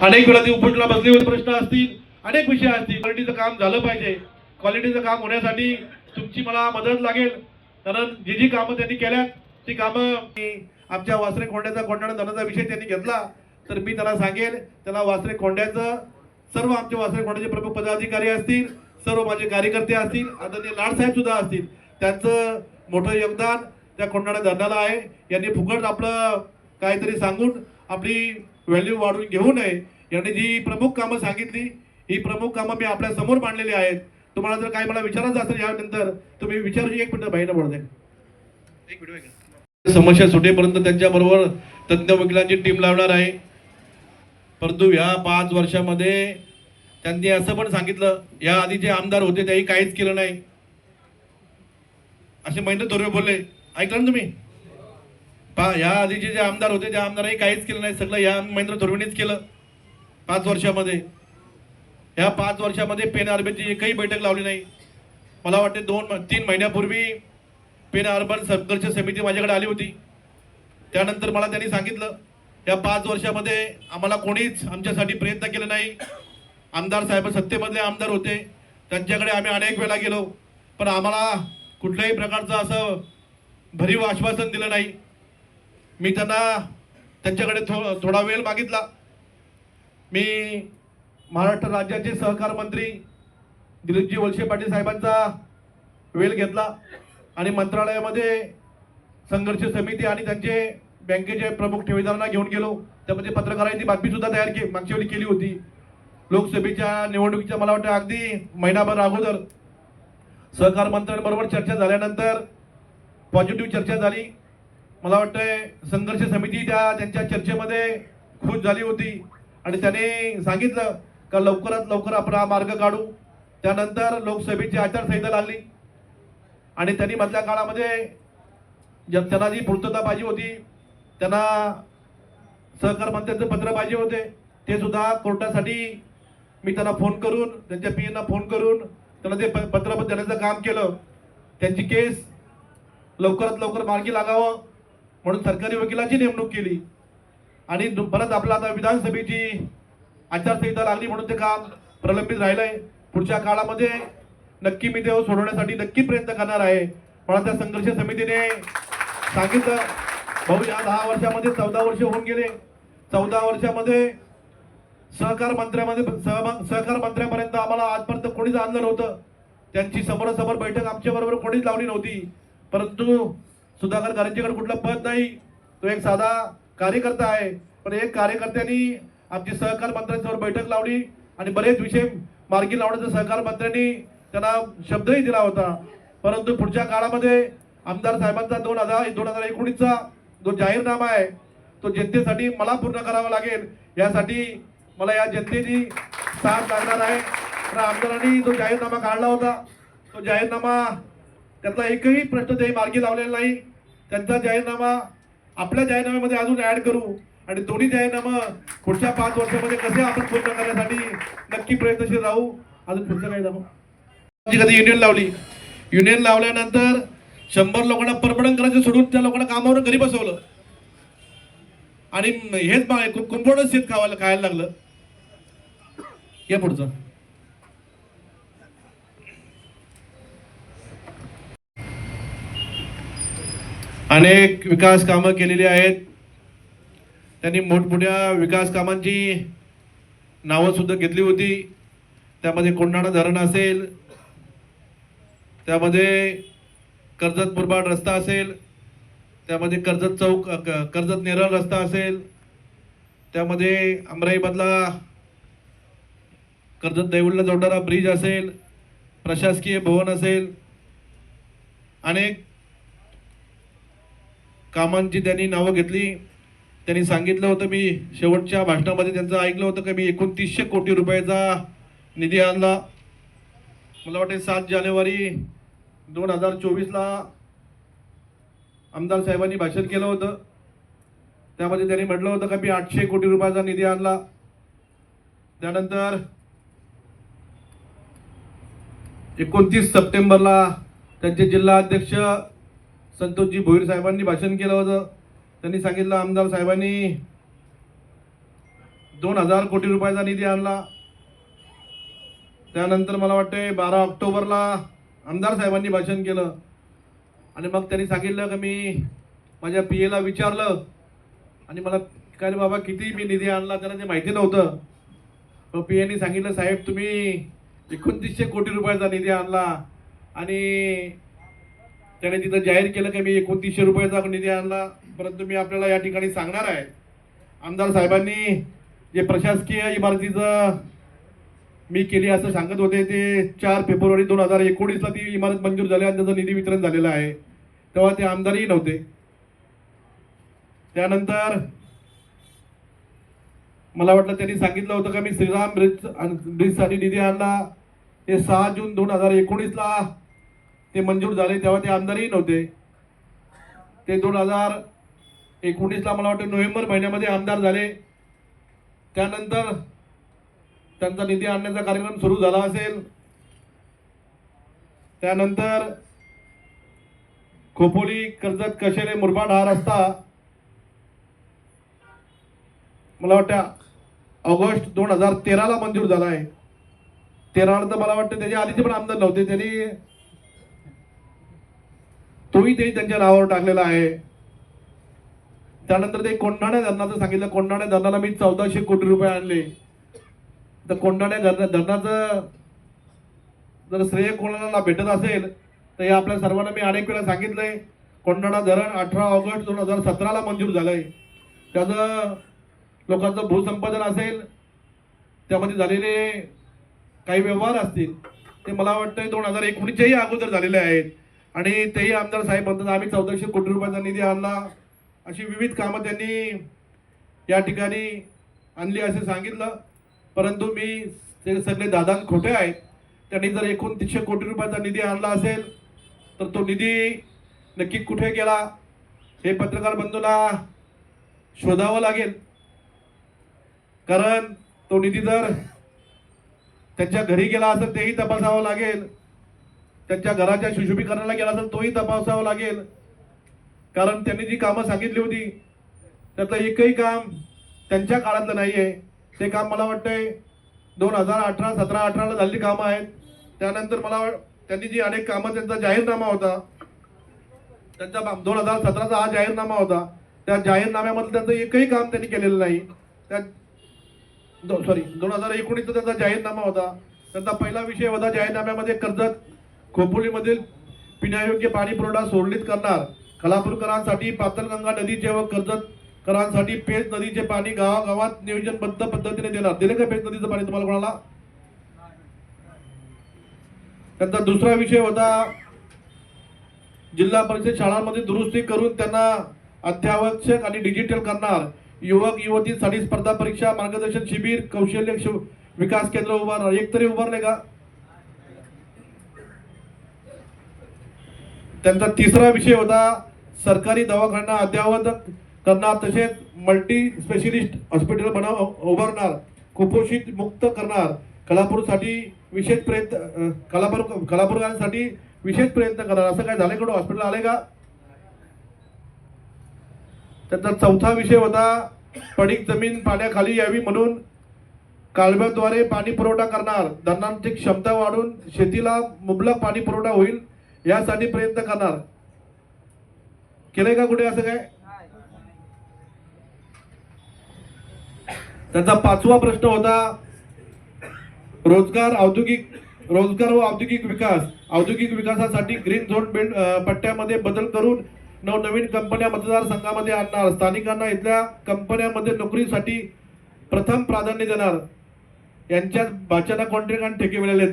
अनेक वेळा ती उपटला बसले प्रश्न असतील अनेक विषय असतील. क्वालिटीचं काम झालं पाहिजे. क्वालिटीचं काम होण्यासाठी तुमची मला मदत लागेल. कारण जी जी कामं त्यांनी केल्यात ती कामं मी आमच्या वासरे खोंड्याचा कोंडाणा धनाचा विषय त्यांनी घेतला. तर मी त्याला सांगेल त्याला वासरे खोंड्याचं सर्व आमचे वासरे खोंड्याचे प्रमुख पदाधिकारी असतील सर्व माझे कार्यकर्ते असतील आदरणीय लाडसाहेब सुद्धा असतील. त्यांचं मोठं योगदान त्या कोंडाणा धरणाला आहे. यांनी फुकट आपलं काहीतरी सांगून आपली व्हॅल्यू वाढवून घेऊ नये. यांनी जी प्रमुख कामं सांगितली ही प्रमुख कामं मी आपल्यासमोर मांडलेली आहेत. तुम्हाला जर काही मला विचारायचं असेल यानंतर तुम्ही विचारू एक मिनिट बाईनं बोलते एक समस्या सुटेपर्यंत त्यांच्याबरोबर तज्ज्ञ वकिलांची टीम लावणार आहे. परंतु ह्या पाच वर्षामध्ये त्यांनी असं पण सांगितलं या आधी जे आमदार होते त्याही काहीच केलं नाही. असे महेंद्र थोरवे बोलले. ऐकलं ना तुम्ही? पा या आधीचे जे आमदार होते त्या आमदारांनी काहीच केलं नाही. सगळं या महेंद्र धोरणीच केलं. पाच वर्षामध्ये. ह्या पाच वर्षामध्ये पेन अर्बनची एकही बैठक लावली नाही. मला वाटते दोन तीन महिन्यापूर्वी पेन अर्बन संघर्ष समिती माझ्याकडे आली होती. त्यानंतर मला त्यांनी सांगितलं या पाच वर्षामध्ये आम्हाला कोणीच आमच्यासाठी प्रयत्न केला नाही. आमदार साहेब सत्तेमधले आमदार होते. त्यांच्याकडे आम्ही अनेक वेळा गेलो. पण आम्हाला कुठल्याही प्रकारचं असं भरीव आश्वासन दिलं नाही. मी त्यांना त्यांच्याकडे थो थोडा वेळ मागितला. मी महाराष्ट्र राज्याचे सहकार मंत्री दिलीपजी वळसे पाटील साहेबांचा वेळ घेतला आणि मंत्रालयामध्ये संघर्ष समिती आणि त्यांचे बँकेचे प्रमुख ठेवीदारांना घेऊन गेलो. त्यामध्ये पत्रकारांची बातमीसुद्धा तयार केली मागच्या वेळी केली होती. लोकसभेच्या निवडणुकीच्या मला वाटतं अगदी महिनाभर अगोदर सहकार मंत्र्यांबरोबर चर्चा झाल्यानंतर पॉझिटिव्ह चर्चा झाली. मला वाटतंय संघर्ष समिती त्या त्यांच्या चर्चेमध्ये खुश झाली होती. आणि त्याने सांगितलं का लवकरात लवकर आपण हा मार्ग काढू. त्यानंतर लोकसभेची आचारसंहिता लागली. आणि त्यांनी मधल्या काळामध्ये ज्या- त्यांना जी पूर्तता पाहिजे होती त्यांना सहकार मंत्र्यांचं पत्र पाहिजे होते ते सुद्धा कोर्टासाठी मी त्यांना फोन करून त्यांच्या पी ना फोन करून त्यांना ते प- पत्र देण्याचं काम केलं. त्यांची केस लवकरात लवकर मार्गी लागावं. म्हणून सरकारी वकिलाची नेमणूक केली. आणि दु- परत आपलं आता विधानसभेची आचारसंहिता लागली म्हणून ते काम प्रलंबित राहिलंय. पुढच्या काळामध्ये नक्की मी ते सोडवण्यासाठी नक्की प्रयत्न करणार आहे. मला त्या संघर्ष समितीने सांगितलं भाऊ या दहा वर्षामध्ये चौदा वर्ष होऊन गेले. चौदा वर्षामध्ये सहकार मंत्र्यामध्ये सहकार मंत्र्यापर्यंत आम्हाला आजपर्यंत कोणीच आणलं नव्हतं त्यांची समोरासमोर बैठक आमच्या बरोबर कोणीच लावली नव्हती. परंतु सुधाकर गारंजीकडे कुठलं पद नाही. तो एक साधा कार्यकर्ता आहे. पण एक कार्यकर्त्यांनी आमची सहकार मंत्र्यांसमोर बैठक लावली आणि बरेच विषय मार्गी लावण्याचा सहकार मंत्र्यांनी त्यांना शब्दही दिला होता. परंतु पुढच्या काळामध्ये आमदार साहेबांचा दोन हजार दोन हजार एकोणीसचा जो जाहीरनामा आहे तो जनतेसाठी मला पूर्ण करावा लागेल. यासाठी मला या जनतेची साथ लागणार आहे. तर आमदारांनी जो जाहीरनामा काढला होता तो जाहीरनामा त्यातला एकही प्रश्न ते मार्गी लावलेला नाही. त्यांचा जाहीरनामा आपल्या जाहीरनाम्यामध्ये अजून ऍड करू आणि दोन्ही जाहीरनामा पुढच्या पाच वर्षामध्ये कसे आपण पूर्ण करण्यासाठी नक्की प्रयत्नशील राहू. अजून पुढचं काही दाखव कधी युनियन लावली. युनियन लावल्यानंतर शंभर लोकांना परमडन करायचं सोडून त्या लोकांना कामावर घरी बसवलं. आणि हेच कुंपणच शेत खावायला खायला लागलं. या पुढचं. अनेक विकास कामं केलेली आहेत. त्यांनी मोठमोठ्या विकास कामांची नावंसुद्धा घेतली होती. त्यामध्ये कोंढाणा धरण असेल. त्यामध्ये कर्जत मुरबाड रस्ता असेल. त्यामध्ये कर्जत चौक कर्जत नेरळ रस्ता असेल. त्यामध्ये अमराईमधला कर्जत देऊळला जोडणारा ब्रिज असेल. प्रशासकीय भवन असेल. अनेक कामांची त्यांनी नावं घेतली. त्यांनी सांगितलं होतं मी शेवटच्या भाषणामध्ये त्यांचं ऐकलं होतं की मी एकोणतीसशे कोटी रुपयाचा निधी आणला. मला वाटते सात जानेवारी दोन हजार चोवीसला आमदार साहेबांनी भाषण केलं होतं. त्यामध्ये त्यांनी म्हटलं होतं का मी आठशे कोटी रुपयाचा निधी आणला. त्यानंतर एकोणतीस सप्टेंबरला त्यांचे जिल्हा अध्यक्ष संतोषजी भोईर साहेबांनी भाषण केलं होतं. त्यांनी सांगितलं आमदार साहेबांनी दोन हजार कोटी रुपयाचा निधी आणला. त्यानंतर मला वाटते बारा ऑक्टोबरला आमदार साहेबांनी भाषण केलं. आणि मग त्यांनी सांगितलं की मी माझ्या पी एला विचारलं. आणि मला काय रे बाबा किती मी निधी आणला त्यांना ते माहिती नव्हतं. मग पी एनी सांगितलं साहेब तुम्ही एकोणतीसशे कोटी रुपयाचा निधी आणला. आणि त्याने तिथं जाहीर केलं की मी एकोणतीसशे रुपयाचा निधी आणला. परंतु मी आपल्याला या ठिकाणी सांगणार आहे. आमदार साहेबांनी जे प्रशासकीय इमारतीचं मी केली असं सांगत होते ते चार फेब्रुवारी दोन हजार एकोणीसला ती इमारत मंजूर झाली आणि त्याचं निधी वितरण झालेलं आहे. तेव्हा ते आमदारही नव्हते. त्यानंतर मला वाटलं त्यांनी सांगितलं होतं का मी श्रीराम ब्रिज ब्रिजसाठी निधी आणला. ते सहा जून दोन हजार एकोणीसला ते मंजूर झाले तेव्हा ते आमदारही नव्हते. ते दोन हजार एकोणीसला मला वाटतं नोव्हेंबर महिन्यामध्ये आमदार झाले. त्यानंतर त्यांचा निधी आणण्याचा कार्यक्रम सुरू झाला असेल. त्यानंतर खोपोली कर्जत कशेरे मुरबाड हा रस्ता मला वाटतं ऑगस्ट दोन हजार तेराला मंजूर झाला आहे. तेराला तर मला वाटतं त्याच्या आधीचे पण आमदार नव्हते. त्यांनी तोही त्यांनी त्यांच्या नावावर टाकलेला आहे. त्यानंतर ते कोंढाण्या धरणाचं सांगितलं. कोंढाण्या धरणाला मी चौदाशे कोटी रुपये आणले. तर कोंढाण्या धरणा धरणाचं जर श्रेय कोणाला भेटत असेल तर हे आपल्या सर्वांना मी अनेक वेळा सांगितलंय. कोंढाणा धरण अठरा ऑगस्ट दोन हजार सतराला मंजूर झालंय. त्याचं लोकांचं भूसंपादन असेल त्यामध्ये झालेले काही व्यवहार असतील ते मला वाटतं दोन हजार एकोणीसच्याही अगोदर झालेले आहेत. आणि तेही आमदार साहेब म्हणतात आम्ही चौदाशे कोटी रुपयाचा निधी आणला. अशी विविध कामं त्यांनी या ठिकाणी आणली असे सांगितलं. परंतु मी ते सगळे दादान खोटे आहेत. त्यांनी जर एकोणतीसशे कोटी रुपयाचा निधी आणला असेल तर तो निधी नक्की कुठे गेला? हे पत्रकार बंधूला शोधावं लागेल. कारण तो निधी जर त्यांच्या घरी गेला असेल तेही तपासावं लागेल. त्यांच्या घराच्या सुशोभीकरणाला गेला असेल तोही तपासावं लागेल. कारण त्यांनी जी कामं सांगितली होती त्यातलं एकही काम त्यांच्या काळातलं नाही आहे ते काम मला वाटतंय दोन हजार अठरा सतरा अठराला झालेली कामं आहेत. त्यानंतर मला त्यांनी जी अनेक कामं त्यांचा जाहीरनामा होता. त्यांचा दोन हजार सतराचा हा जाहीरनामा होता. त्या जाहीरनाम्यामध्ये त्यांचं एकही काम त्यांनी केलेलं नाही. त्या दो सॉरी दोन हजार एकोणीसचा त्यांचा जाहीरनामा होता. त्यांचा पहिला विषय होता जाहीरनाम्यामध्ये कर्जत खोपोलीमधील पिण्यायोग्य पाणी पुरवठा सोडलीत करणार. कलापूरकरांसाठी पातळगंगा नदीचे व कर्जतकरांसाठी पेज नदीचे पाणी गावागावात नियोजनबद्ध पद्धतीने देणार. दिले का पेज नदीचं पाणी तुम्हाला कोणाला? त्यांचा दुसरा विषय होता जिल्हा परिषद शाळांमध्ये दुरुस्ती करून त्यांना अत्यावश्यक आणि डिजिटल करणार. युवक युवतींसाठी स्पर्धा परीक्षा मार्गदर्शन शिबिर कौशल्य विकास केंद्र उभारणार. एक तरी उभारले का? त्यांचा तिसरा विषय होता सरकारी दवाखाना अद्ययावत करणार तसेच मल्टी स्पेशलिस्ट हॉस्पिटल बनव उभारणार कुपोषित मुक्त करणार. कलापूरसाठी विशेष प्रयत्न कलापूर कलापूरकरांसाठी विशेष प्रयत्न करणार. असं काय झालं कडून हॉस्पिटल आले का? त्यांचा चौथा विषय होता पडीक जमीन पाण्याखाली यावी म्हणून कालव्याद्वारे पाणी पुरवठा करणार. धरणांची क्षमता वाढून शेतीला मुबलक पाणी पुरवठा होईल. यासाठी प्रयत्न करणार. केलंय का कुठे असं काय? त्यांचा पाचवा प्रश्न होता रोजगार औद्योगिक रोजगार व औद्योगिक विकास. औद्योगिक विकासासाठी ग्रीन झोन बेल्ट पट्ट्यामध्ये बदल करून नवनवीन कंपन्या मतदारसंघामध्ये आणणार. स्थानिकांना इथल्या कंपन्यांमध्ये नोकरीसाठी प्रथम प्राधान्य देणार. यांच्यात बाच्याना कॉन्ट्रॅक्ट आणि ठेके मिळाले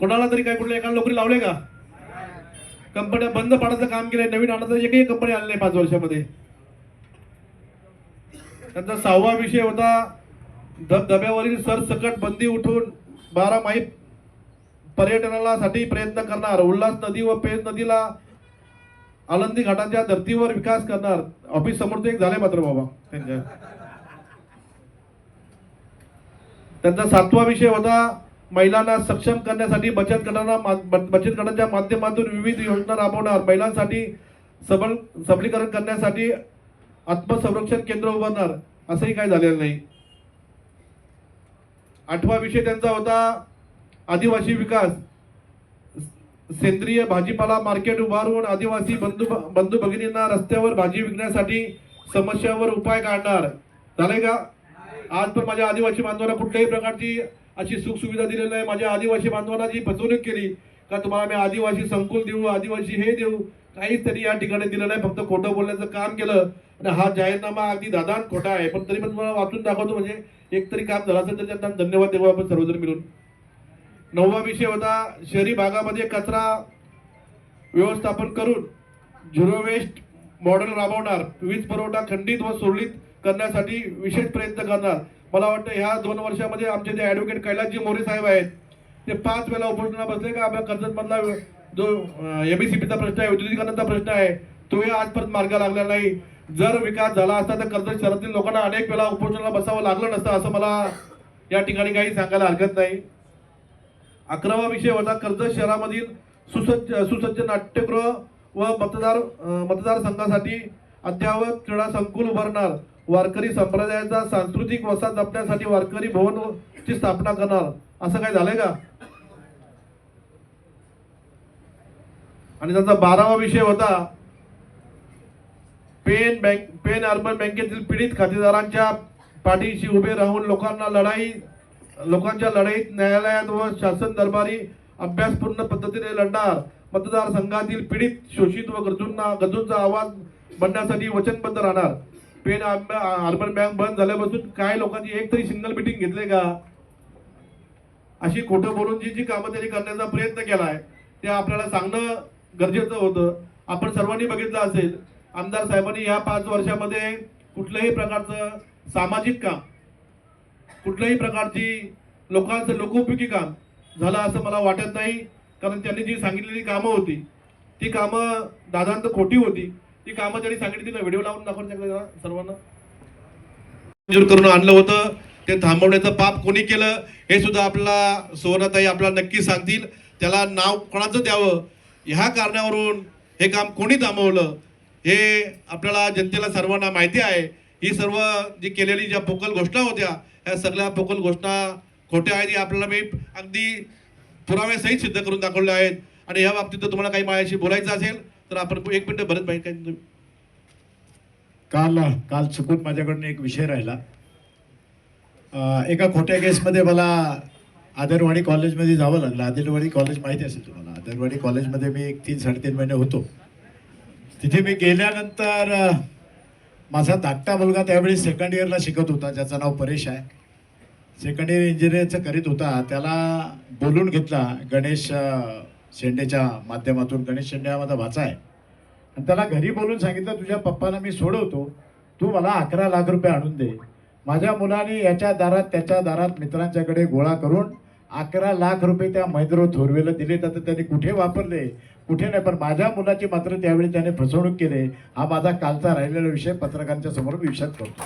कोणाला तरी काय कुठल्या एका नोकरी लावले का? कंपन्या बंद पाडायचं काम केलंय नवीन आणायचं एकही कंपनी आली नाही पाच वर्षामध्ये. त्यांचा सहावा विषय होता धबधब्यावरील सरसकट बंदी उठून बारा माही पर्यटनालासाठी प्रयत्न करणार. उल्हास नदी व पेज नदीला आनंदी घाटाच्या धर्तीवर विकास करणार. ऑफिस समोर एक झाले मात्र बाबा त्यांच्या. त्यांचा सातवा विषय होता महिलांना सक्षम करण्यासाठी बचत गटांना मा- बचत गटांच्या माध्यमातून विविध योजना राबवणार. महिलांसाठी सबल सबलीकरण करण्यासाठी आत्मसंरक्षण केंद्र उभारणार. असंही काय झालेलं नाही. आठवा विषय त्यांचा होता आदिवासी विकास. सेंद्रिय भाजीपाला मार्केट उभारून आदिवासी बंधू बंधू भगिनींना रस्त्यावर भाजी विकण्यासाठी समस्यावर उपाय काढणार. झालंय का? आज पण माझ्या आदिवासी बांधवांना कुठल्याही प्रकारची अशी सुखसुविधा दिलेली नाही. माझ्या आदिवासी बांधवांना जी फसवणूक केली का तुम्हाला मी आदिवासी संकुल देऊ आदिवासी हे देऊ काहीच त्यांनी या ठिकाणी दिलं नाही. फक्त खोटं बोलण्याचं काम केलं. आणि हा जाहीरनामा अगदी दादान खोटा आहे. पण तरी पण तुम्हाला वाचून दाखवतो म्हणजे एक तरी काम झालं असेल तर त्यांना धन्यवाद देऊ आपण सर्वजण मिळून. नववा विषय होता शहरी भागामध्ये कचरा व्यवस्थापन करून झिरो वेस्ट मॉडेल राबवणार. वीज पुरवठा खंडित व सुरळीत करण्यासाठी विशेष प्रयत्न करणार. मला वाटतं ह्या दोन वर्षामध्ये आमचे जे ॲडव्होकेट कैलासजी मोरे साहेब आहेत ते पाच वेळा उपोषणा बसले का? आपल्या कर्जतमधला जो एबीसीपीचा प्रश्न आहे विद्युतीकरणाचा प्रश्न आहे तोही आजपर्यंत मार्ग लागला नाही. जर विकास झाला असता तर कर्जत शहरातील लोकांना अनेक वेळा उपोषणाला बसावं लागलं नसतं असं मला या ठिकाणी काही सांगायला हरकत नाही. अकरावा विषय होता कर्जत शहरामधील सुसज्ज सुसज्ज नाट्यगृह व मतदार मतदारसंघासाठी अद्ययावत क्रीडा संकुल उभारणार. वारकरी संप्रदायाचा सांस्कृतिक वसा जपण्यासाठी वारकरी भवन ची स्थापना करणार. असं काय झालंय का? आणि त्यांचा बारावा विषय होता पेन बँक पेन अर्बन बँकेतील पीडित खातेदारांच्या पाठीशी उभे राहून लोकांना लढाई लोकांच्या लढाईत न्यायालयात व शासन दरबारी अभ्यासपूर्ण पद्धतीने लढणार. मतदारसंघातील पीडित शोषित व गरजूंना गरजूंचा आवाज बनण्यासाठी वचनबद्ध राहणार. पेन अर्बन बँक बंद झाल्यापासून काय लोकांची एक तरी सिंगल मिटिंग घेतले का? अशी खोटं बोलून जी जी कामं त्यांनी करण्याचा प्रयत्न केलाय ते आपल्याला सांगणं गरजेचं होतं. आपण सर्वांनी बघितलं असेल आमदार साहेबांनी या पाच वर्षामध्ये कुठल्याही प्रकारचं सामाजिक काम कुठल्याही प्रकारची लोकांचं लोकोपयोगी काम झालं असं मला वाटत नाही. कारण त्यांनी जी सांगितलेली कामं होती ती कामं दादांत खोटी होती. ती कामं त्यांनी सांगितली ना व्हिडिओ लावून दाखवून सांगितलं जरा सर्वांना. मंजूर करून आणलं होतं ते थांबवण्याचं पाप कोणी केलं हे सुद्धा आपला सुवर्णताई आपल्याला नक्की सांगतील. त्याला नाव कोणाचं द्यावं? ह्या कारणावरून हे काम कोणी थांबवलं? हे आपल्याला जनतेला सर्वांना माहिती आहे. ही सर्व जी केलेली ज्या पोकल घोषणा होत्या ह्या सगळ्या पोकल घोषणा खोट्या आहेत ही आपल्याला मी अगदी पुराव्यासहित सिद्ध करून दाखवल्या आहेत. आणि या बाबतीत तुम्हाला काही माझ्याशी बोलायचं असेल तर आपण एक मिनिट भरत पाहिजे काय काल काल चुकून माझ्याकडून एक विषय राहिला. एका खोट्या केसमध्ये मला आदरवाडी कॉलेजमध्ये जावं लागलं. आदिलवाडी कॉलेज माहिती असेल तुम्हाला. आदरवाडी कॉलेजमध्ये मी एक तीन साडेतीन महिने होतो. तिथे मी गेल्यानंतर माझा धाकटा मुलगा त्यावेळी सेकंड इयरला शिकत होता ज्याचं नाव परेश आहे. सेकंड इयर इंजिनिअरचं करीत होता. त्याला बोलून घेतला गणेश शेंडेच्या माध्यमातून गणेश शेंडे हा माझा भाचा आहे. आणि त्याला घरी बोलून सांगितलं तुझ्या पप्पाला मी सोडवतो. तू मला अकरा लाख रुपये आणून दे. माझ्या मुलाने याच्या दारात त्याच्या दारात मित्रांच्याकडे गोळा करून अकरा लाख रुपये त्या महेंद्र थोरवेला दिले तर त्याने कुठे वापरले? कुठे नाही. पण माझ्या मुलाची मात्र त्यावेळी त्याने फसवणूक केली. हा माझा कालचा राहिलेला विषय पत्रकारांच्या समोर विषद करतो.